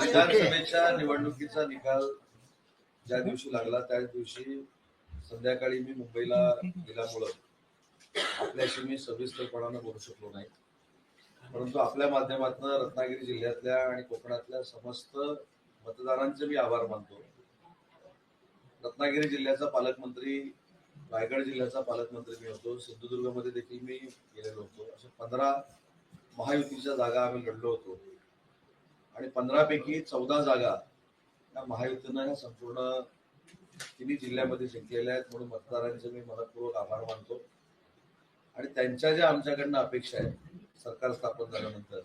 विधानसभेच्या निवडणुकीचा निकाल ज्या दिवशी लागला त्याच दिवशी संध्याकाळी मी मुंबईला गेल्यामुळं आपल्याशी मी सविस्तरपणानं बोलू शकलो नाही. परंतु आपल्या माध्यमातून रत्नागिरी जिल्ह्यातल्या आणि कोकणातल्या समस्त मतदारांचे मी आभार मानतो. रत्नागिरी जिल्ह्याचा पालकमंत्री रायगड जिल्ह्याचा पालकमंत्री मी होतो. सिंधुदुर्गमध्ये देखील मी गेलेलो होतो. अशा पंधरा महायुतीच्या जागा आम्ही लढलो होतो. आणि पंधरापैकी चौदा जागा या महायुतीनं ह्या संपूर्ण तिन्ही जिल्ह्यामध्ये जिंकलेल्या आहेत म्हणून मतदारांचे मी मनपूर्वक आभार मानतो. आणि त्यांच्या ज्या आमच्याकडनं अपेक्षा आहेत सरकार स्थापन झाल्यानंतर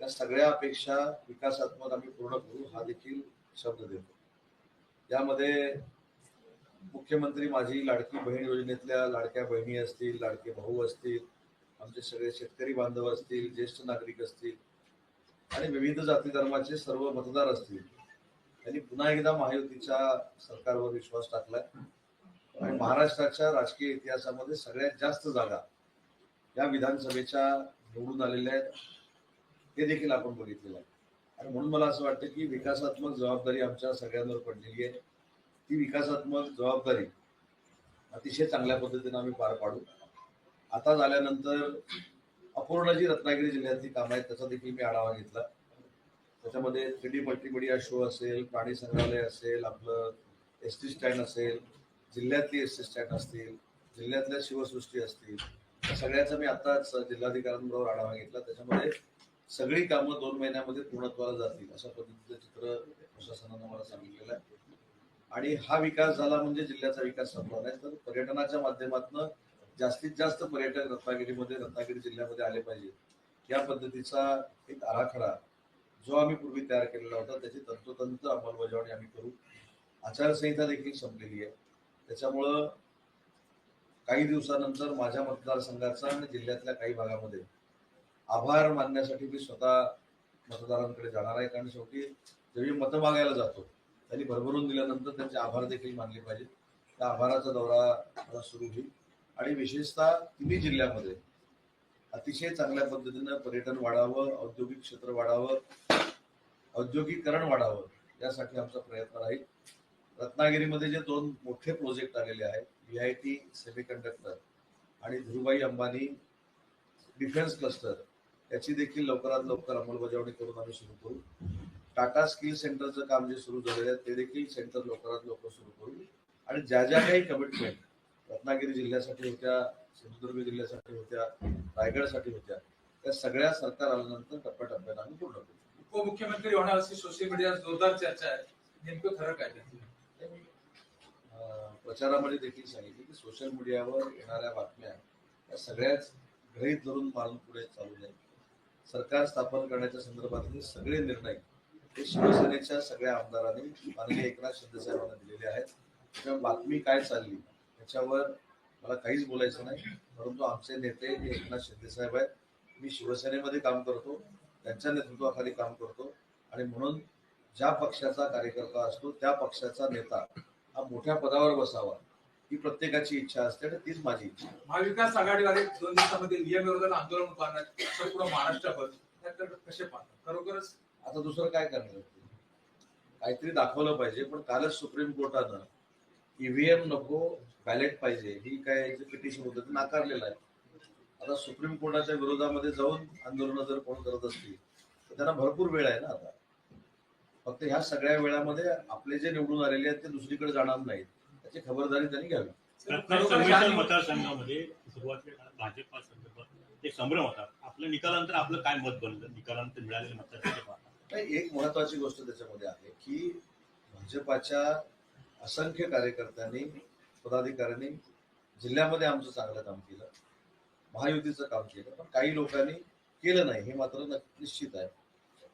त्या सगळ्या अपेक्षा विकासात्मक आम्ही पूर्ण करू हा देखील शब्द देतो. यामध्ये मुख्यमंत्री माझी लाडकी बहीण योजनेतल्या लाडक्या बहिणी असतील लाडके भाऊ असतील आमचे सगळे शेतकरी बांधव असतील ज्येष्ठ नागरिक असतील आणि विविध जाती धर्माचे सर्व मतदार असतील त्यांनी पुन्हा एकदा महायुतीच्या सरकारवर विश्वास टाकलाय. आणि महाराष्ट्राच्या राजकीय इतिहासामध्ये सगळ्यात जास्त जागा या विधानसभेच्या निवडून आलेल्या आहेत. हे देखील आपण बघितलेलं आहे. आणि म्हणून मला असं वाटतं की विकासात्मक जबाबदारी आमच्या सगळ्यांवर पडलेली आहे. ती विकासात्मक जबाबदारी अतिशय चांगल्या पद्धतीने आम्ही पार पाडू. आता झाल्यानंतर अपूर्ण जी रत्नागिरी जिल्ह्यातली कामं आहेत त्याचा देखील मी आढावा घेतला. त्याच्यामध्ये थ्री डी मल्टीमिडिया शो असेल प्राणी संग्रहालय असेल आपलं एस टी स्टँड असेल जिल्ह्यातली एस टी स्टँड असतील जिल्ह्यातल्या शिवसृष्टी असतील या सगळ्याचा मी आताच जिल्हाधिकाऱ्यांबरोबर आढावा घेतला. त्याच्यामध्ये सगळी कामं दोन महिन्यामध्ये पूर्णत्वाला जातील अशा पद्धतीचं चित्र प्रशासनानं मला सांगितलेलं आहे. आणि हा विकास झाला म्हणजे जिल्ह्याचा विकास संपला नाही तर पर्यटनाच्या माध्यमातून जास्तीत जास्त पर्यटक रत्नागिरीमध्ये रत्नागिरी जिल्ह्यामध्ये आले पाहिजे. या पद्धतीचा एक आराखडा जो आम्ही पूर्वी तयार केलेला होता त्याची तंतोतंत अंमलबजावणी आम्ही करू. आचारसंहिता देखील संपलेली आहे. त्याच्यामुळं काही दिवसानंतर माझ्या मतदारसंघाचा आणि जिल्ह्यातल्या काही भागामध्ये आभार मानण्यासाठी मी स्वतः मतदारांकडे जाणार आहे. कारण शेवटी जेव्हा मी मतं मागायला जातो त्यांनी भरभरून दिल्यानंतर त्यांचे आभार देखील मानले पाहिजेत. त्या आभाराचा दौरा सुरू होईल. आणि विशेषतः तिन्ही जिल्ह्यामध्ये अतिशय चांगल्या पद्धतीनं पर्यटन वाढावं औद्योगिक क्षेत्र वाढावं औद्योगिकरण वाढावं यासाठी आमचा प्रयत्न राहील. रत्नागिरीमध्ये जे दोन मोठे प्रोजेक्ट आलेले आहेत V I T semiconductor आणि धीरुभाई अंबानी डिफेन्स क्लस्टर याची देखील लवकरात लवकर अंमलबजावणी करून आम्ही सुरू करू. टाटा स्किल सेंटरचं काम जे सुरू झालेलं आहे ते देखील सेंटर लवकरात लवकर सुरू करू. आणि ज्या ज्या काही कमिटमेंट रत्नागिरी जिल्ह्यासाठी होत्या सिंधुदुर्ग जिल्ह्यासाठी होत्या रायगडसाठी होत्या त्या सगळ्या सरकार आल्यानंतर टप्प्याटप्प्याने आम्ही पूर्ण करू उपमुख्यमंत्री होणार अशी सोशल मीडियावर जोरदार चर्चा आहे. नेमकं खरं काय प्रचारामध्ये देखील सांगितले की सोशल मीडियावर येणाऱ्या बातम्या या सगळ्याच गृहीत धरून मारून पुढे चालू नये. सरकार स्थापन करण्याच्या संदर्भातले सगळे निर्णय हे शिवसेनेच्या सगळ्या आमदारांनी माननीय एकनाथ शिंदे साहेबांना दिलेले आहेत. त्यामुळे बातमी काय चालली याच्यावर मला काहीच बोलायचं नाही. परंतु आमचे नेते हे एकनाथ शिंदे साहेब आहेत मी शिवसेनेमध्ये काम करतो त्यांच्या नेतृत्वाखाली काम करतो. आणि म्हणून ज्या पक्षाचा कार्यकर्ता असतो त्या पक्षाचा नेता हा मोठ्या पदावर बसावा ही प्रत्येकाची इच्छा असते आणि तीच माझी इच्छा. महाविकास आघाडीवाले दोन दिवसामध्ये नियम विरोधात आंदोलन उभारण्यात संपूर्ण महाराष्ट्रभर कसे पाहतात? खरोखरच? आता दुसरं काय करणार? काहीतरी दाखवलं पाहिजे पण कालच सुप्रीम कोर्टानं ईव्हीएम नको बॅलेट पाहिजे. ही काय पिटिशन होतं ते नाकारलेलं आहे. आता सुप्रीम कोर्टाच्या विरोधामध्ये जाऊन आंदोलनं जर कोण करत असतील तर त्यांना भरपूर वेळ आहे ना आता. फक्त ह्या सगळ्या वेळामध्ये आपले जे निवडून आलेले आहेत ते दुसरीकडे जाणार नाहीत. त्याची खबरदारी त्यांनी घ्यावी. मतदारसंघामध्ये काळात भाजपा संदर्भात एक संभ्रम होता. आपल्या निकालानंतर आपलं काय मत बनलं? निकालानंतर मिळालेले मतदार एक महत्वाची गोष्ट त्याच्यामध्ये आहे की भाजपाच्या असंख्य कार्यकर्त्यांनी पदाधिकाऱ्यांनी जिल्ह्यामध्ये आमचं चांगलं काम केलं. महायुतीचं काम केलं पण काही लोकांनी केलं नाही हे मात्र नक्की निश्चित आहे.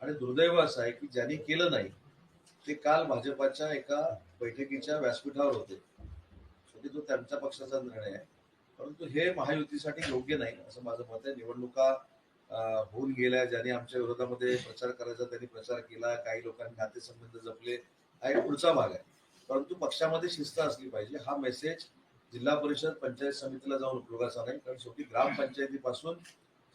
आणि दुर्दैव असं आहे की ज्यांनी केलं नाही ते काल भाजपाच्या एका बैठकीच्या व्यासपीठावर होते. शेवटी तो त्यांच्या पक्षाचा निर्णय आहे. परंतु हे महायुतीसाठी योग्य नाही असं माझं मत आहे. निवडणुका होऊन गेल्या ज्यांनी आमच्या विरोधामध्ये प्रचार करायचा त्यांनी प्रचार केला काही लोकांनी नातेसंबंध जपले हा एक पुढचा भाग आहे. परंतु पक्षामध्ये शिस्त असली पाहिजे. हा मेसेज जिल्हा परिषद पंचायत समितीला जाऊन उपयोगाचा नाही कारण शेवटी ग्रामपंचायतीपासून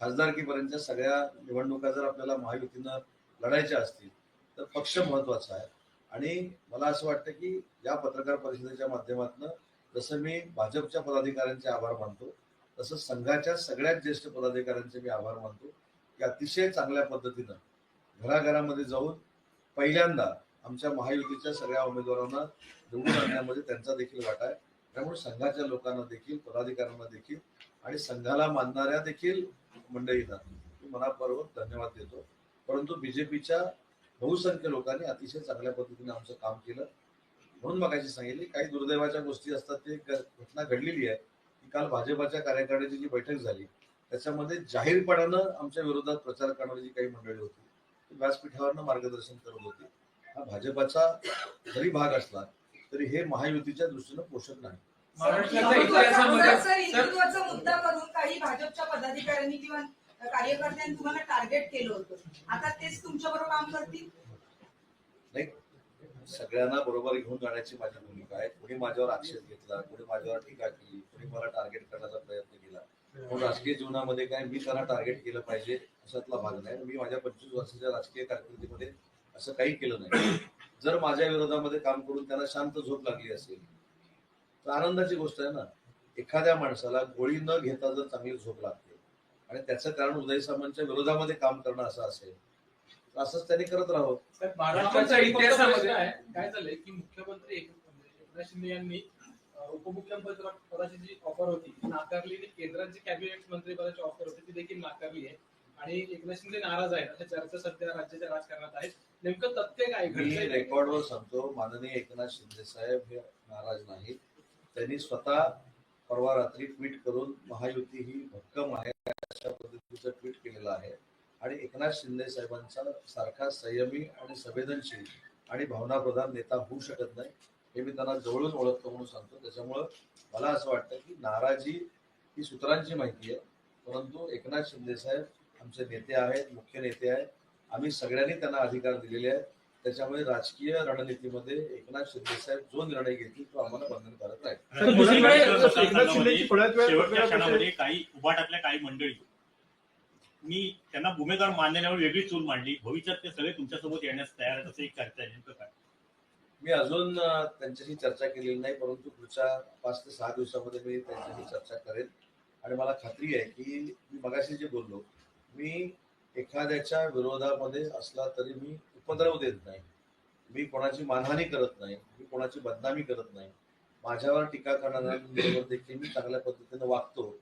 खासदारकीपर्यंतच्या सगळ्या निवडणुका जर आपल्याला महायुतीनं लढायच्या असतील तर पक्ष महत्त्वाचा आहे. आणि मला असं वाटतं की या पत्रकार परिषदेच्या माध्यमातून जसं मी भाजपच्या पदाधिकाऱ्यांचे आभार मानतो तसं संघाच्या सगळ्यात ज्येष्ठ पदाधिकाऱ्यांचे मी आभार मानतो की अतिशय चांगल्या पद्धतीनं घराघरामध्ये जाऊन पहिल्यांदा आमच्या महायुतीच्या सगळ्या उमेदवारांना निवडून आणण्यामध्ये त्यांचा देखील वाटा आहे. त्यामुळे संघाच्या लोकांना देखील पदाधिकाऱ्यांना देखील आणि संघाला मानणाऱ्या देखील मंडळींना मी मनापूर्वक धन्यवाद देतो. परंतु बीजेपीच्या बहुसंख्य लोकांनी अतिशय चांगल्या पद्धतीने आमचं काम केलं. म्हणून मगाशी सांगितले काही दुर्दैवाच्या गोष्टी असतात ते घटना घडलेली आहे. की काल भाजपाच्या कार्यकारिणीची जी बैठक झाली त्याच्यामध्ये जाहीरपणानं आमच्या विरोधात प्रचार करणारी जी काही मंडळी होती ती व्यासपीठावरनं मार्गदर्शन करत होती. हा भाजपाचा जरी भाग असला तरी हे महायुतीच्या दृष्टीनं पोषक नाही. हिंदुत्वाचा मुद्दा करून काही भाजपच्या पदाधिकाऱ्यांनी किंवा कार्यकर्त्यांनी तुम्हाला टार्गेट केलं होतं. आता तेच तुमच्या बरोबर काम करतील? नाही सगळ्यांना बरोबर घेऊन जाण्याची माझी भूमिका आहे. कोणी माझ्यावर आक्षेप घेतला कोणी माझ्यावर टीका केली कोणी मला टार्गेट करण्याचा प्रयत्न केला. पण राजकीय जीवनामध्ये काय मी त्यांना टार्गेट केलं पाहिजे अशातला भाग नाही. मी माझ्या पंचवीस वर्षाच्या राजकीय कारकिर्दीमध्ये असं काही केलं नाही. जर माझ्या विरोधामध्ये काम करून त्यांना शांत झोप लागली असेल तर आनंदाची गोष्ट आहे ना. एखाद्या माणसाला गोळी न घेता जर चांगली झोप लागते आणि त्याचं कारण उदय सामंतच्या विरोधामध्ये काम करणं असं असेल तर असंच त्यांनी करत राहावं. महाराष्ट्राच्या इतिहासामध्ये काय काय झालंय की मुख्यमंत्री एक- एकनाथ शिंदे यांनी उपमुख्यमंत्री पदाची जी ऑफर होती ती नाकारली जी कॅबिनेट मंत्री पदाची ऑफर होती ती देखील नाकारली आहे. आणि एकनाथ शिंदे नाराज आहेत अशा चर्चा सध्या राज्याच्या राजकारणात आहेत नेमकं तथ्य काय मी घडलंय काय? रेकॉर्डवर सांगतो माननीय एकनाथ शिंदे साहेब हे नाराज नाहीत. त्यांनी स्वतः परवा रात्री ट्विट करून महायुती ही भक्कम आहे अशा पद्धतीचं ट्विट केलेलं आहे. आणि एकनाथ शिंदे साहेबांचा सारखा संयमी आणि संवेदनशील आणि भावनाप्रधान नेता होऊ शकत नाही हे मी त्यांना जवळून ओळखतो म्हणून सांगतो. त्याच्यामुळं मला असं वाटतं की नाराजी ही सूत्रांची माहिती आहे परंतु एकनाथ शिंदे साहेब आमचे नेते आहेत मुख्य नेते आहेत. आम्ही सगळ्यांनी त्यांना अधिकार दिलेले आहेत. त्याच्यामुळे राजकीय रणनीतीमध्ये एकनाथ शिंदे साहेब जो निर्णय घेतील तो आम्हाला बंधनकारक क्षणामध्ये काही उभाटातल्या काही मंडळी मी त्यांना भूमिका मानण्यावर वेगळी चूल मांडली. भविष्यात ते सगळे तुमच्यासोबत येण्यास तयार आहेत असं एक चर्चा आहे. नेमकं काय? मी अजून त्यांच्याशी चर्चा केलेली नाही परंतु पुढच्या पाच ते सहा दिवसामध्ये मी त्यांच्याशी चर्चा करेन. आणि मला खात्री आहे की मी मगाशी जे बोललो मी एखाद्याच्या विरोधामध्ये असला तरी मी उपद्रव देत नाही. मी कोणाची मानहानी करत नाही. मी कोणाची बदनामी करत नाही. माझ्यावर टीका करणाऱ्यांबरोबर देखील मी चांगल्या पद्धतीने वागतो.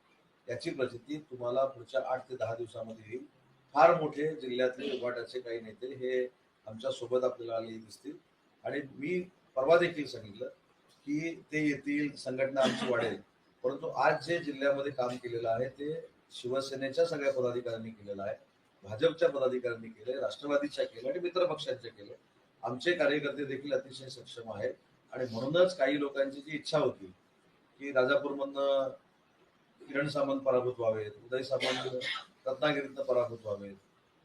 याची प्रचिती तुम्हाला पुढच्या आठ ते दहा दिवसामध्ये येईल. फार मोठे जिल्ह्यातले उभाटाचे काही नेते हे आमच्यासोबत आपल्याला आले दिसतील. आणि मी परवा देखील सांगितलं की ते येतील संघटना आमची वाढेल. परंतु आज जे जिल्ह्यामध्ये काम केलेलं आहे ते शिवसेनेच्या सगळ्या पदाधिकाऱ्यांनी केलेलं आहे. भाजपच्या पदाधिकाऱ्यांनी केले राष्ट्रवादीच्या केले आणि मित्र पक्षांचे केले. आमचे कार्यकर्ते देखील अतिशय सक्षम आहेत. आणि म्हणूनच काही लोकांची जी इच्छा होती की राजापूरमधनं किरण सामंत पराभूत व्हावेत उदय सामंत रत्नागिरीतनं पराभूत व्हावेत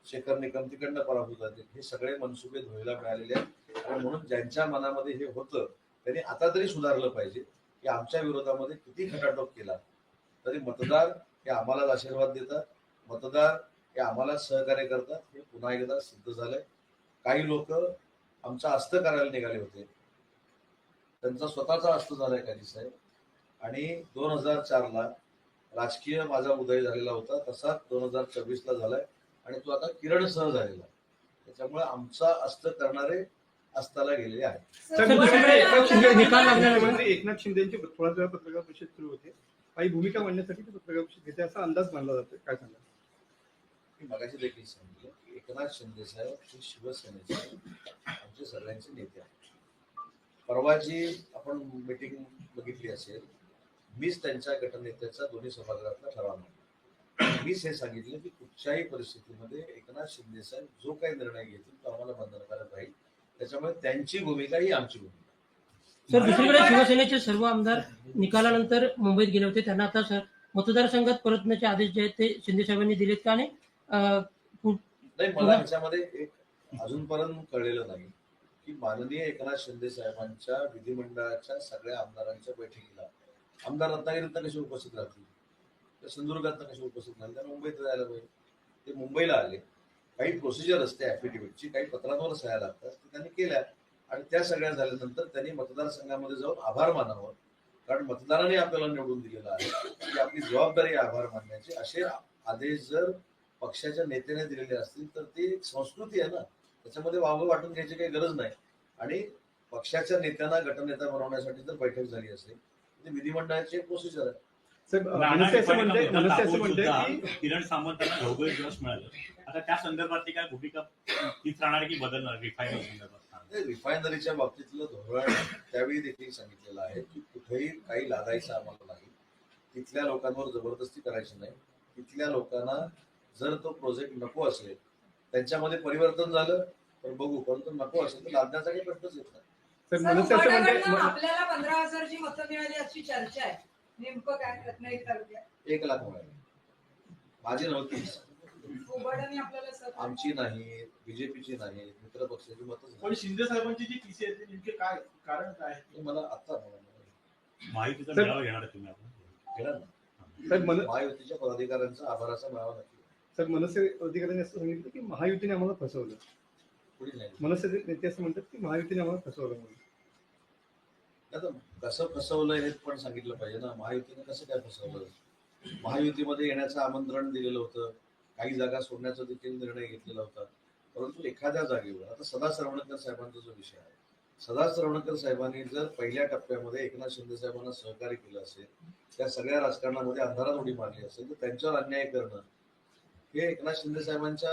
शेखर निकम तिकडनं पराभूत झाले हे सगळे मनसुबे धुळीला मिळालेले आहेत. आणि म्हणून ज्यांच्या मनामध्ये हे होतं त्यांनी आता तरी सुधारलं पाहिजे की आमच्या विरोधामध्ये किती खटाटोप केला. तरी मतदार हे आम्हालाच आशीर्वाद देतात मतदार हे आम्हाला सहकार्य करतात हे पुन्हा एकदा सिद्ध झालंय काही लोक आमचा अस्त करायला निघाले होते त्यांचा स्वतःचा अस्त झालाय काजी साहेब आणि दोन हजार चारला राजकीय माझा उदय झालेला होता तसाच दोन हजार चोवीसला झालाय आणि तो आता किरण सह झालेला त्याच्यामुळे आमचा अस्त करणारे अस्ताला गेलेले आहेत एकनाथ शिंदे यांची थोड्याच वेळा पत्रकार परिषद सुरू होते काही भूमिका मांडण्यासाठी ते पत्रकार घेते असा अंदाज मानला जातो. काय सांगा मी मगाशी देखील सांगितलं की एकनाथ शिंदे साहेब हे शिवसेनेचे आमचे सगळ्यांचे नेते आहेत. परवा जी आपण मीटिंग बघितली असेल मीच त्यांच्या गटनेत्याचा दोन्ही सभागृहातला ठराव मांडला. मीच हे सांगितलं की कुठच्याही परिस्थितीमध्ये एकनाथ शिंदे साहेब जो काही निर्णय घेतील तो आम्हाला बंधनकारक राहील. त्याच्यामुळे त्यांची भूमिका ही आमची भूमिका सर दुसरीकडे शिवसेनेचे सर्व आमदार निकालानंतर मुंबईत गेले होते. त्यांना आता सर मतदारसंघात परतण्याचे आदेश जे आहेत ते शिंदे साहेबांनी दिलेत का? आणि अं, नाही मला ह्याच्यामध्ये एक अजूनपर्यंत कळलेलं नाही की माननीय एकनाथ शिंदे साहेबांच्या विधिमंडळाच्या सगळ्या आमदारांच्या बैठकीला आमदार रत्नागिरीतनं कसे उपस्थित राहतील? तर सिंधुदुर्गातनं कसे उपस्थित राहतील? त्यांना मुंबईत जायला पाहिजे. ते मुंबईला आले. काही प्रोसिजर असते ऍफिडेव्हिटची काही पत्रांवर सह्या लागतात. ते त्यांनी केल्या. आणि त्या सगळ्या झाल्यानंतर त्यांनी मतदारसंघामध्ये जाऊन आभार मानावं. कारण मतदारांनी आपल्याला निवडून दिलेलं आहे. की आपली जबाबदारी आभार मानण्याची. असे आदेश जर पक्षाच्या नेत्याने दिलेले असतील तर ती एक संस्कृती आहे ना. त्याच्यामध्ये वावं वाटून घ्यायची काही गरज नाही. आणि पक्षाच्या नेत्यांना गटनेता बनवण्यासाठी जर बैठक झाली असेल. तर विधिमंडळाची एक प्रोसिजर आहे. किरण सामंतांना मिळालं. आता त्या संदर्भातली काय भूमिका तीच राहणार की बदलणार? रिफायनरी संदर्भात. ते रिफायनरीच्या बाबतीतलं धोरण त्यावेळी देखील सांगितलेलं आहे की कुठेही काही लादायचं आम्हाला नाही. तिथल्या लोकांवर जबरदस्ती करायची नाही. तिथल्या लोकांना जर तो प्रोजेक्ट नको असेल त्यांच्यामध्ये परिवर्तन झालं तर बघू. परंतु नको असेल तर लादण्याचा काही प्रश्नच येत नाही. उबाटाकडनं आपल्याला पंधरा हजारची मतं मिळाली अशी चर्चा आहे. नेमकं काय एक लाख मिळाले. माझी नव्हतीच. सहकार्य- आमची नाही बीजेपीची नाही मित्र पक्षाची मतच पण शिंदे साहेबांची जी टीसी आहे नेमके काय कारण काय आहे? नाही मला आता माहितीचा सर- मेळावा घेणार आहे तुम्ही आपण घेणार ना? साहेब मन महायुतीच्या पदाधिकाऱ्यांचा आभाराचा मेळावा नक्की. साहेब मनसे अधिकाऱ्यांनी असं सांगितलं की महायुतीने आम्हाला फसवलं. पुढे नाही? मनसे नेते असं म्हणतात की महायुतीने आम्हाला फसवलं म्हणून. आता कसं फसवलं हे पण सांगितलं पाहिजे ना. महायुतीने कसं काय फसवलं? महायुतीमध्ये येण्याचं आमंत्रण दिलेलं होतं. काही जागा सोडण्याचा देखील निर्णय घेतलेला होता. परंतु एखाद्या जागेवर आता सदा सरवणकर साहेबांचा जो विषय आहे सदा सरवणकर साहेबांनी जर पहिल्या टप्प्यामध्ये एकनाथ शिंदे साहेबांना सहकार्य केलं असेल त्या सगळ्या राजकारणामध्ये अंधारात उडी मारली असेल तर त्यांच्यावर अन्याय करणं हे एकनाथ शिंदे साहेबांच्या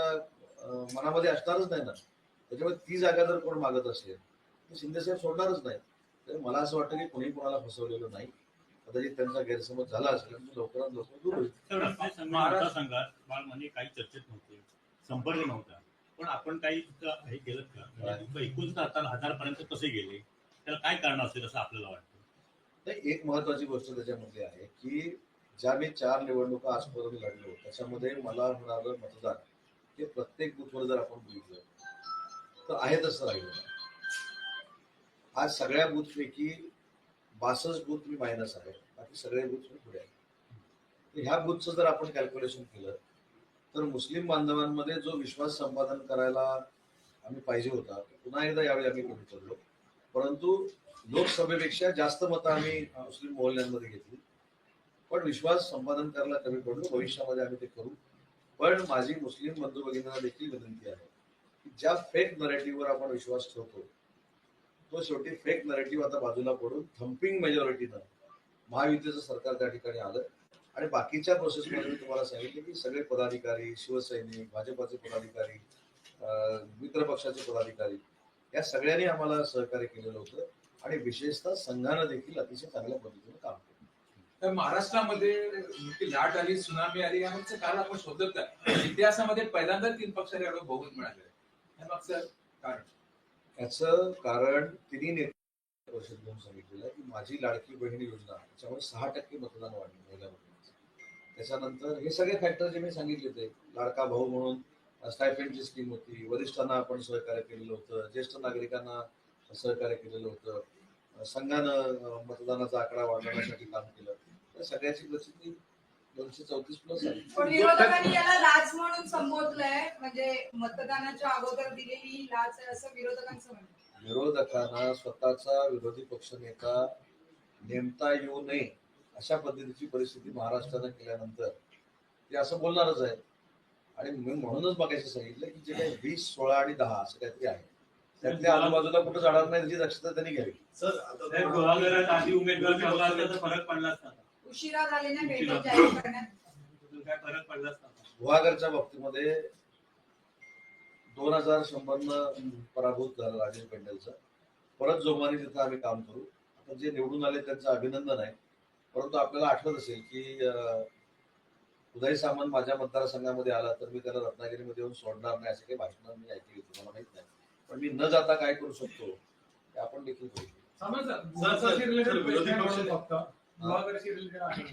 मनामध्ये असणारच नाही ना. त्याच्यामुळे ती जागा जर कोण मागत असेल तर शिंदे साहेब सोडणारच नाही तर मला असं वाटतं की कोणी कोणाला फसवलेलं नाही. कदाचित त्यांचा गैरसमज झाला असेल तो लवकरात लवकर दूर होईल. तर रत्नागिरी संघ मतदारसंघात बाल म्हणजे काही चर्चेत नव्हते. संपर्क नव्हता पण आपण काही हे केलं का? म्हणजे तिथं एकूण हजार हजारपर्यंत कसे गेले? त्याला काय कारण असेल असं आपल्याला वाटतं? नाही एक महत्वाची गोष्ट त्याच्यामध्ये आहे की ज्या मी चार निवडणुका आजपर्यंत लढलो त्याच्यामध्ये मला होणारं मतदान हे प्रत्येक बूथवर जर आपण बघितलं तर आहे तसं राहिलं. आज सगळ्या बूथपैकी बासष्ट बूथ मी मायनस आहे बाकी सगळे बूथ मी पुढे आहे ह्या बूथचं जर आपण कॅल्क्युलेशन केलं तर मुस्लिम बांधवांमध्ये जो विश्वास संपादन करायला आम्ही पाहिजे होता पुन्हा एकदा यावेळी आम्ही कमी परंतु लोकसभेपेक्षा जास्त मतं आम्ही मुस्लिम मोहल्ल्यांमध्ये घेतली. पण विश्वास संपादन करायला कमी पडलो भविष्यामध्ये आम्ही ते करू. पण माझी मुस्लिम बंधू भगिनींना देखील विनंती आहे की ज्या फेक नरेटिव्हवर आपण विश्वास ठेवतो तो शेवटी फेक नरेटिव्ह आता बाजूला पडून थम्पिंग मेजॉरिटीनं महायुतीचं सरकार त्या ठिकाणी आलं. आणि बाकीच्या प्रोसेसमध्ये मी तुम्हाला सांगितलं की सगळे पदाधिकारी शिवसैनिक भाजपाचे पदाधिकारी मित्र पक्षाचे पदाधिकारी या सगळ्यांनी आम्हाला सहकार्य केलेलं होतं. आणि विशेषतः संघानं देखील अतिशय चांगल्या पद्धतीने काम केलं. तर महाराष्ट्रामध्ये लाट आली सुनामी आली यामागचं कारण आपण शोधत इतिहासामध्ये पहिल्यांदा तीन पक्षाला एवढं बहुमत मिळालं हे मागचं कारण? याचं कारण तिन्ही नेते परिषद सांगितलेलं आहे की माझी लाडकी बहीण योजना त्याच्यामुळे सहा टक्के मतदान वाढलं महिला मतदानाचं त्याच्यानंतर हे सगळे फॅक्टर जे मी सांगितले ते लाडका भाऊ म्हणून स्टायपेंडची स्कीम होती वरिष्ठांना आपण सहकार्य केलेलं होतं ज्येष्ठ नागरिकांना सहकार्य केलेलं होतं संघानं मतदानाचा आकडा वाढवण्यासाठी काम केलं. त्या सगळ्याची प्रसिद्धी दोनशे चौतीस प्लस आहे. पण विरोधकांनी याला लाच म्हणून संबोधलंय. म्हणजे मतदानाच्या अगोदर दिलेली ही लाच आहे असं विरोधकांचं म्हणणं आहे. विरोधकांना स्वतःचा विरोधी पक्षनेता नेमता येऊ नये अशा पद्धतीची परिस्थिती महाराष्ट्रानं केल्यानंतर ते असं बोलणारच आहे आणि मी म्हणूनच बघायचं सांगितलं की जे काही वीस सोळा आणि दहा असं काहीतरी आहे. त्यातल्या आजूबाजूला कुठं जाणार नाही त्याची दक्षता त्यांनी घ्यावी. सर आधी उमेदवार फरक पडला असता. उशिरा झालेल्या भेटी जाहीर करण्यात काय फरक पडला असता गुहागरच्या बाबतीमध्ये दोन हजार शंभरनं पराभूत झालं राजेश पेंडलचं परत जोमाने तिथं आम्ही काम करू आता जे निवडून आले त्यांचं अभिनंदन आहे परंतु आपल्याला आठवत असेल की अं, उदय सामंत माझ्या मतदारसंघामध्ये आला तर मी त्याला रत्नागिरीमध्ये येऊन सोडणार नाही असे काही भाषणं मी ऐकली होती मला माहीत नाही पण मी न जाता काय करू शकतो ते आपण देखील करू शकतो सामंत सर, सर, महत्त्वाची सर, related विरोधी question पक्ष- आहे गुहागरशी रिलेटेड आहे.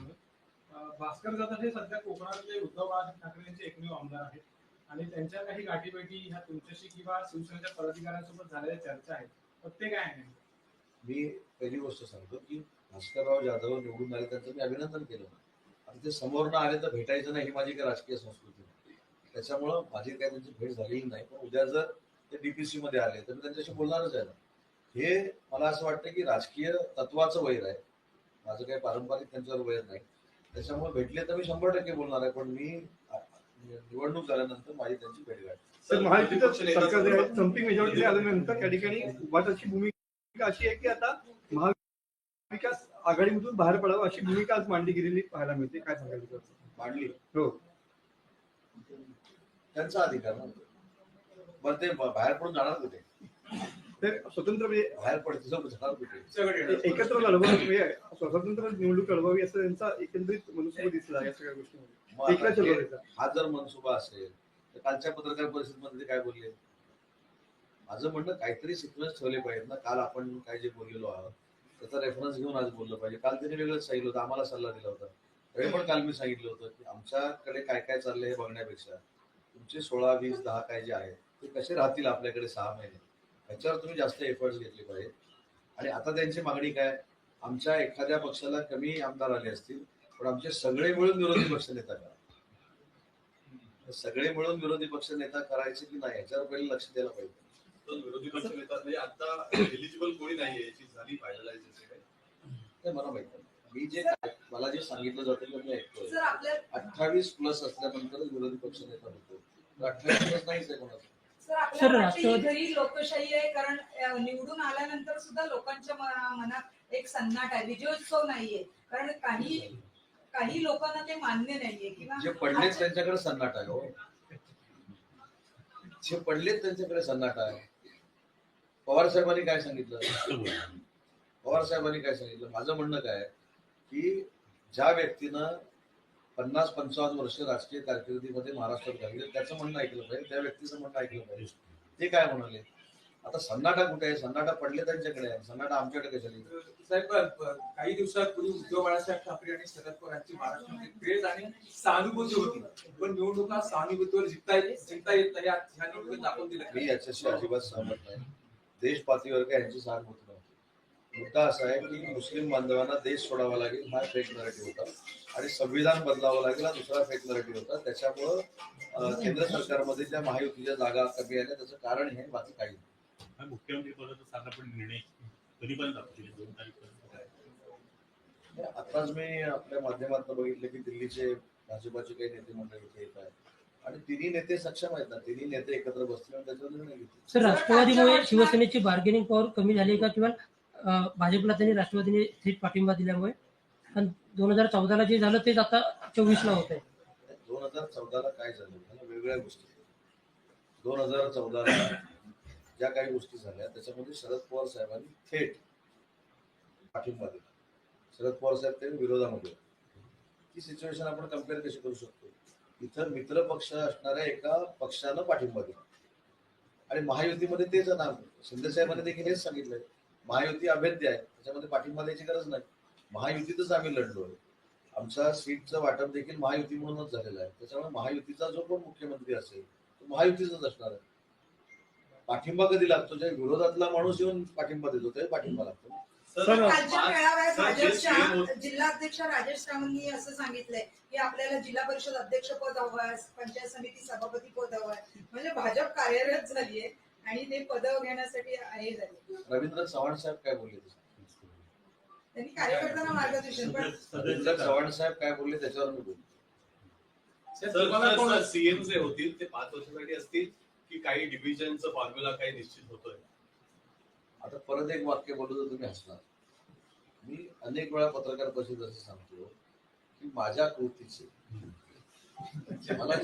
भास्कर जाधव हे सध्या कोकणातले उद्धव बाळा ठाकरे यांचे एकमेव आमदार आहेत. आणि त्यांच्या काही गाठीभेटी ह्या तुमच्याशी किंवा शिवसेनेच्या पदाधिकाऱ्यांसोबत झालेल्या चर्चा आहेत. तर ते काय आहे? मी पहिली गोष्ट सांगतो की भास्करराव जाधव निवडून आले त्यांचं मी अभिनंदन केलं. आणि ते समोर आले तर भेटायचं नाही ही माझी काही राजकीय संस्कृती नाही. त्याच्यामुळं माझी काही त्यांची भेट झालेली नाही. पण उद्या जर ते डीपीसी मध्ये आले तर मी त्यांच्याशी बोलणारच आहे. हे मला असं वाटतं की राजकीय तत्वाचं वैर आहे. माझं काही पारंपरिक त्यांच्यावर वैर नाही. त्याच्यामुळे भेटले तर मी शंभर टक्के बोलणार आहे पण मी निवडणूक झाल्यानंतर माझी त्यांची भेट गाठ तर महायुतीचं सरकार जे आहे संपिंग मेजॉरिटी आल्यानंतर त्या ठिकाणी उभाटाची भूमिका अशी आहे की आता महाविकास आघाडीमधून बाहेर पडावं अशी भूमिका आज मांडली गेलेली पाहायला मिळते. काय सांगायला त्याचं? मांडली. हो. त्यांचा अधिकार ना बरं ते बाहेर पडून जाणार कुठे तर स्वतंत्र म्हणजे बाहेर पडते. एकत्र स्वतंत्र निवडणूक लढवावी असं त्यांचा एकंदरीत मनुष्य दिसला या सगळ्या गोष्टीमध्ये. हे- जर मनसुबा असेल तर कालच्या पत्रकार परिषदेमध्ये काय बोलले? माझं म्हणणं काहीतरी सिक्वेन्स ठेवले पाहिजेत ना. काल आपण काय जे बोललेलो आहोत त्याचा रेफरन्स घेऊन आज बोललं पाहिजे. काल त्यांनी वेगळंच सांगितलं होतं आम्हाला सल्ला दिला होता. तरी पण काल मी सांगितलं होतं की आमच्याकडे काय काय चाललंय हे बघण्यापेक्षा तुमचे सोळा वीस दहा काय जे आहेत ते कसे राहतील आपल्याकडे सहा महिने? ह्याच्यावर तुम्ही जास्त एफर्ट्स घेतले पाहिजे आणि आता त्यांची मागणी काय? आमच्या एखाद्या पक्षाला कमी आमदार आले असतील पण आमचे सगळे मिळून विरोधी पक्ष नेता करा. सगळे मिळून विरोधी पक्ष नेता करायचे की नाही याच्यावर पहिले लक्ष द्यायला पाहिजे. विरोधी पक्ष नेता म्हणजे आता एलिजिबल कोणी नाहीये याची झाली फायनलायझेशन ते मला माहीत नाही. मी जे मला जे सांगितलं जातं ते मी ऐकतोय. अठ्ठावीस प्लस असल्यानंतरच विरोधी पक्ष नेता होतो. अठ्ठावीस प्लस नाहीच आहे कोणाचं. सर ही खरी लोकशाही आहे कारण निवडून आल्यानंतर सुद्धा लोकांच्या मनात एक सन्नाट आहे विजयोत्सव नाहीये. कारण काही काही लोकांना ते मान्य नाहीये किंवा जे पडलेत त्यांच्याकडे सन्नाटा आहे हो. जे पडलेत त्यांच्याकडे सन्नाटा आहे. पवार साहेबांनी काय सांगितलं. पवार साहेबांनी काय सांगितलं? माझं म्हणणं काय आहे की ज्या व्यक्तीनं पन्नास पंचावन्न वर्ष राजकीय कारकिर्दीमध्ये महाराष्ट्रात घालले त्याचं म्हणणं ऐकलं पाहिजे त्या व्यक्तीचं म्हणणं ऐकलं पाहिजे. ते काय म्हणाले? आता सन्नाटा कुठे आहे? सन्नाटा पडले त्यांच्याकडे आहे. सन्नाटा आमच्याकडे कशाला? साहेब काही दिवसापूर्वी उद्धव बाळासाहेब ठाकरे आणि शरद पवार यांची महाराष्ट्रामध्ये प्रेम आणि सहानुभूती होती. पण निवडणुका सहानुभूतीवर जिंकता येत जिंकता येत नाही. या- ह्या निवडणुकीत दाखवून दिलं. मी याच्याशी अजिबात सहमत नाही. देश पातळीवर काय यांची सहानुभूती मुद्दा असा आहे की मुस्लिम बांधवांना देश सोडावा लागेल हा फेक नरेटिव्ह होता. आणि संविधान बदलावं लागेल हा दुसरा फेक नरेटिव्ह होता. त्याच्यामुळं केंद्र सरकारमध्ये ज्या महायुतीच्या जागा कमी आल्या त्याचं कारण हे बाकी काही नाही. हा मुख्यमंत्री पदाचा साधा पण निर्णय दोन तारीख आताच मी आपल्या माध्यमातून बघितलं की दिल्लीचे भाजपाचे काही नेते मंडळी इथे येत आहेत. आणि तिन्ही नेते सक्षम आहेत ना तिन्ही नेते एकत्र बसले आणि त्याच्यावर निर्णय घेतले. सर राष्ट्रवादीमुळे शिवसेनेची बार्गेनिंग पॉवर कमी झाली का? किंवा भाजपला त्यांनी राष्ट्रवादीने थेट पाठिंबा दिल्यामुळे. आणि दोन हजार चौदाला जे झालं तेच आता चोवीसला होत आहे. दोन हजार चौदाला काय झालं? वेगवेगळ्या गोष्टी. दोन हजार चौदाला ज्या काही गोष्टी झाल्या त्याच्यामध्ये शरद पवार साहेबांनी थेट पाठिंबा दिला. शरद पवार साहेब ते विरोधामध्ये ती सिच्युएशन आपण कंपेअर कशी करू शकतो? इथं मित्र पक्ष असणाऱ्या एका पक्षानं पाठिंबा दिला. आणि महायुतीमध्ये तेच नाम शिंदे साहेबांनी देखील हेच सांगितलंय. महायुती अभेद्य आहे. त्याच्यामध्ये पाठिंबा द्यायची गरज नाही. महायुतीतच आम्ही लढलोय आमचा सीटचं वाटप देखील महायुती म्हणूनच झालेलं आहे. त्याच्यामुळे महायुतीचा जो कोण मुख्यमंत्री असेल तो महायुतीचाच असणार आहे. पाठिंबा कधी लागतो? ज्या विरोधातला माणूस येऊन पाठिंबा देतो ते पाठिंबा लागतो सर, कालच्या मेळाव्यात जे भाजपच्या जिल्हाध्यक्ष राजेश रावांनी असं सांगितलंय की आपल्याला जिल्हा परिषद अध्यक्ष पद हवं आहे पंचायत समिती सभापती पद हवं आहे. म्हणजे भाजप कार्यरत झालीये. आणि ते पद घेण्यासाठी हे झाले. रवींद्र चव्हाण साहेब काय बोलले ते? त्यांनी कार्यकर्त्यांना मार्गदर्शन पण रवींद्र चव्हाण साहेब काय बोलले त्याच्यावर मी बोलतो. सीएम जे होतील ते पाच वर्षासाठी असतील की काही डिव्हिजनचं फॉर्म्युला काही निश्चित होतोय? आता परत एक वाक्य बोलू तर तुम्ही हसणार. मी अनेक वेळा पत्रकार परिषद असं सांगतो की माझ्या कृतीचे मला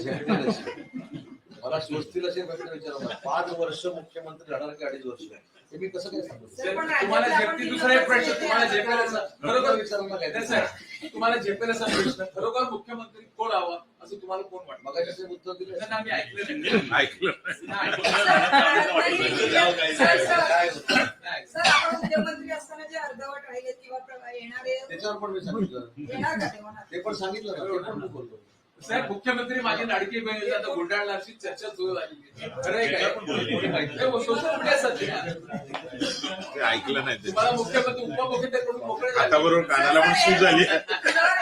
मला स्वस्तील असे प्रश्न विचारणार पाच वर्ष मुख्यमंत्री राहणार की अडीच वर्ष? हे मी कसं काय सांगू? सर, तुम्हाला झेपतील दुसरा एक प्रश्न तुम्हाला झेपेल असा खरोखर विचारणं काय साहेब, तुम्हाला झेपेल असा प्रश्न खरोखर मुख्यमंत्री कोण हवा असं तुम्हाला कोण वाटतं? मगाशी ते उत्तर दिलं. नाही, आम्ही ऐकलं नाही. ऐकलं सर, सर, सर. सर मुख्यमंत्री असताना जे अर्धवट राहिले किंवा येणारे त्याच्यावर पण मी सांगितलं. ते पण सांगितलं ना ते पण मी बोललो. साहेब मुख्यमंत्री माझी लाडकी बहीण आता गुंडाळला अशी चर्चा सुरू झाली. खरं आहे काय? हे सोशल मीडिया ऐकलं नाही ते. तुम्हाला मुख्यमंत्री उपमुख्यमंत्री कडून मोकळे झाले. आता बरोबर कानाला पण झाली सर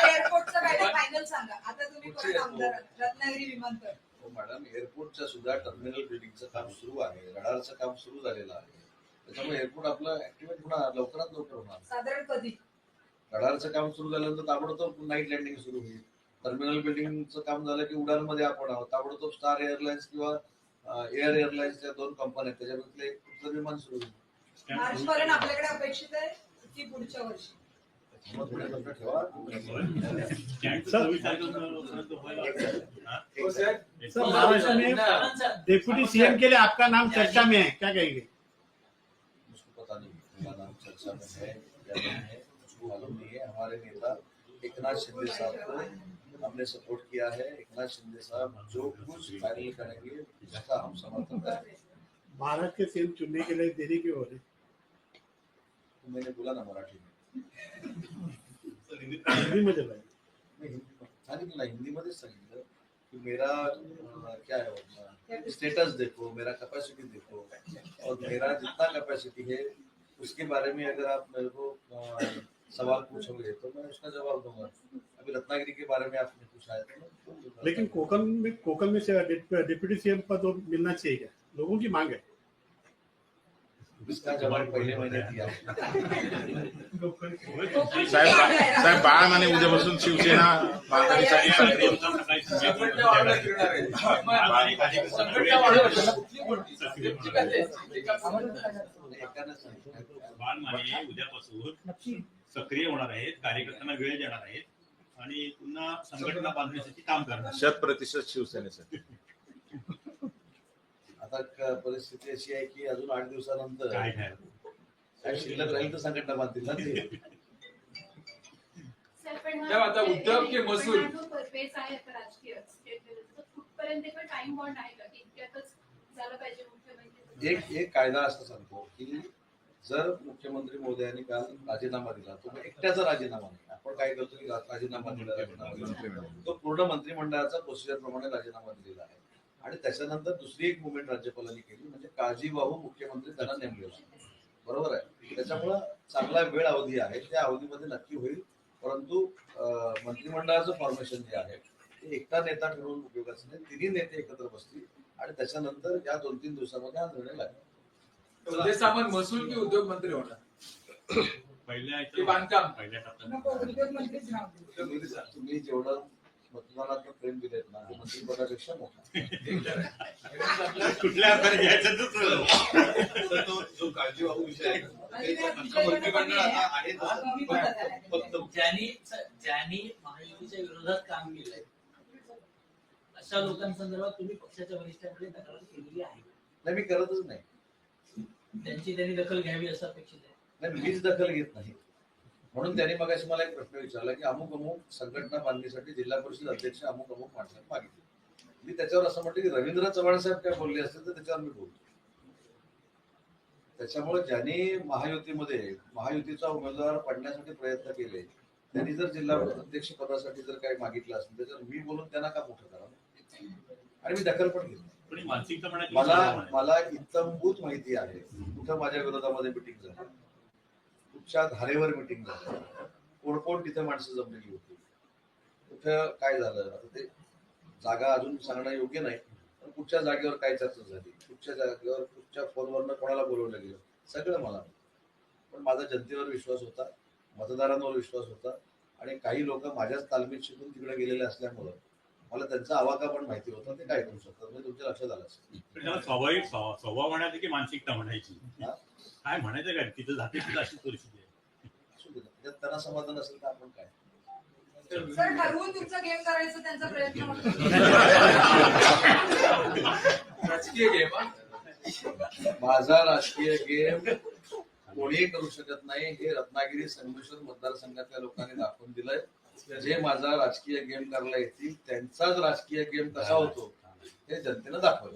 एअरपोर्टचं काय फायनल सांगा. आता तुम्ही परत आमदार? रत्नागिरी विमानतळ. हो मॅडम एअरपोर्टच्या सुद्धा टर्मिनल बिल्डिंगचं काम सुरू आहे. रडारचं काम सुरू झालेलं आहे. त्याच्यामुळे एअरपोर्ट आपलं ऍक्टिव्हेट होणार लवकरात लवकर होणार. साधारण कधी? रडारचं काम सुरू झाल्यानंतर ताबडतोब नाईट लँडिंग सुरू होईल. टर्मिनल बिल्डिंगचं काम झालं की उडानमध्ये आपण आहोत. ताबडतोब स्टार एअरलाइन्स किंवा एअर एअरलाइन्सच्या दोन कंपन्या आहेत. त्याच्यामधले कुठलं विमान सुरू होईल मार्च पर्यंत आपल्याकडे अपेक्षित आहे की पुढच्या वर्षी. सीएम के लिए आपका नाम चर्चा में है क्या कहेंगे? मुझको पता नहीं मेरा नाम चर्चा में या नहीं मुझको मालूम नहीं है। हमारे नेता एकनाथ शिंदे साहब को हमने सपोर्ट किया है। एकनाथ शिंदे साहब जो कुछ फाइनल करेंगे उसका हम समर्थन करेंगे। भारत के सीएम चुनने के लिए देरी क्यों हो रही? तो मैंने बोला ना मराठी में। हिंदी में जब मैं हिंदी में सांगितलं ना हिंदीमध्येच मेरा अं, क्या है स्टेटस देखो मेरा कैपेसिटी देखो और मेरा जितना कैपेसिटी है उसके बारे में अगर आप मेरे को सवाल पूछोगे तो मैं उसका जवाब दूँगा। अभी रत्नागिरी के बारे में आपने पूछा है तो। लेकिन कोकम में कोकम में से डिप- डिप्टी सीएम पद तो मिलना चाहिए क्या? लोगों की मांग है। इसका जवाब पहले मैंने दिया। साहेब साहेब बाळा माने उद्यापासून शिवसेना सक्रिय उद्यापासून सक्रिय होणार आहेत कार्यकर्त्यांना वेळ देणार आहेत आणि पुन्हा संघटना बांधण्यासाठी काम करणार शत प्रतिशत शिवसेनेसाठी आता परिस्थिती अशी आहे की अजून आठ दिवसानंतर काय शिल्लक राहील तर संघटना बांधतील ना ते. तेव्हा आता उद्योग की मुख्यमंत्री. एक एक कायदा असं सांगतो की जर मुख्यमंत्री मोदयांनी काल राजीनामा दिला तो एकट्याचा राजीनामा नाही. आपण काय करतो की राजीनामा दिला राजीनामा तो पूर्ण मंत्रिमंडळाचा प्रोसिजर प्रमाणे राजीनामा दिलेला आहे. आणि त्याच्यानंतर दुसरी एक मुवमेंट राज्यपालांनी केली म्हणजे काळजीवाहू मुख्यमंत्री त्यांना नेमलेला बरोबर आहे? त्याच्यामुळं चांगला वेळ अवधी आहे. त्या अवधीमध्ये नक्की होईल. परंतु मंत्रिमंडळाचं फॉर्मेशन जे आहे ते एकटा नेता ठरवून उपयोगाचं नाही. तिन्ही नेते एकत्र बसतील. आणि त्याच्यानंतर या दोन तीन दिवसामध्ये हा निर्णय लागेल. उदय सामंत महसूल की उद्योग मंत्री होणार? पहिल्या बांधकाम. पहिल्या टप्प्यात. तुम्ही जेवढं मतदानात प्रेम दिलेत ना मंत्रिपदापेक्षा मोठा. कुठल्या अर्थाने घ्यायचं जो काळजीवाहू विषय आहे ज्यांनी ज्यांनी महायुतीच्या विरोधात काम केलंय अशा लोकांसंदर्भात तुम्ही पक्षाच्या वरिष्ठांकडे तक्रार केलेली आहे. नाही मी करतच नाही. त्यांची त्यांनी दखल घ्यावी असं अपेक्षित आहे. नाही मीच दखल घेत नाही. म्हणून त्यांनी मग मला एक प्रश्न विचारला की अमुक अमुक संघटना बांधणीसाठी जिल्हा परिषद अध्यक्ष अमुक अमुक माणसाने मागितले. मी त्याच्यावर असं म्हटलं की रवींद्र चव्हाण साहेब काय बोलले असतील तर त्याच्यावर मी बोलतो. त्याच्यामुळे ज्यांनी महायुतीमध्ये महायुतीचा उमेदवार पडण्यासाठी प्रयत्न केले त्यांनी जर जिल्हा अध्यक्ष पदासाठी जर काही मागितलं असेल त्याच्यावर मी बोलून त्यांना का मोठं करावं? आणि मी दखल पण घेतली. मला. मला इत्तमभूत माहिती आहे. कुठं माझ्या विरोधामध्ये मिटिंग झाली? कुठच्या धारेवर मिटिंग झाली? कोण कोण तिथे माणसं जमलेली होती? कुठं काय झालं? आता ते जागा अजून सांगणं योग्य नाही पण कुठच्या जागेवर काय चर्चा झाली? कुठच्या जागेवर कुठच्या फोनवरनं कोणाला बोलवलं गेलं? सगळं मला. पण माझा जनतेवर विश्वास होता मतदारांवर विश्वास होता आणि काही लोक माझ्याच तालमीत शिकून तिकडे गेलेले असल्यामुळं मला त्यांचा आवाका पण माहिती होता ते काय करू शकतात? म्हणजे तुमच्या लक्षात आलं असेल. स्वाभाविक स्वभाव म्हणायचं की मानसिकता म्हणायची? हा? काय म्हणायचं काय? तिथं जाते तिथं अशी परिस्थिती आहे. त्यांना समाधान असेल तर आपण काय? सर ठरवून तुमचं गेम करायचं त्यांचा प्रयत्न होतो. राजकीय गेम हा. माझा राजकीय गेम कोणीही करू शकत नाही. हे रत्नागिरी संगमेश्वर मतदारसंघातल्या लोकांनी दाखवून दिलंय. जे माझा राजकीय गेम करायला येतील त्यांचाच राजकीय गेम कसा होतो. हे जनतेनं दाखवलं.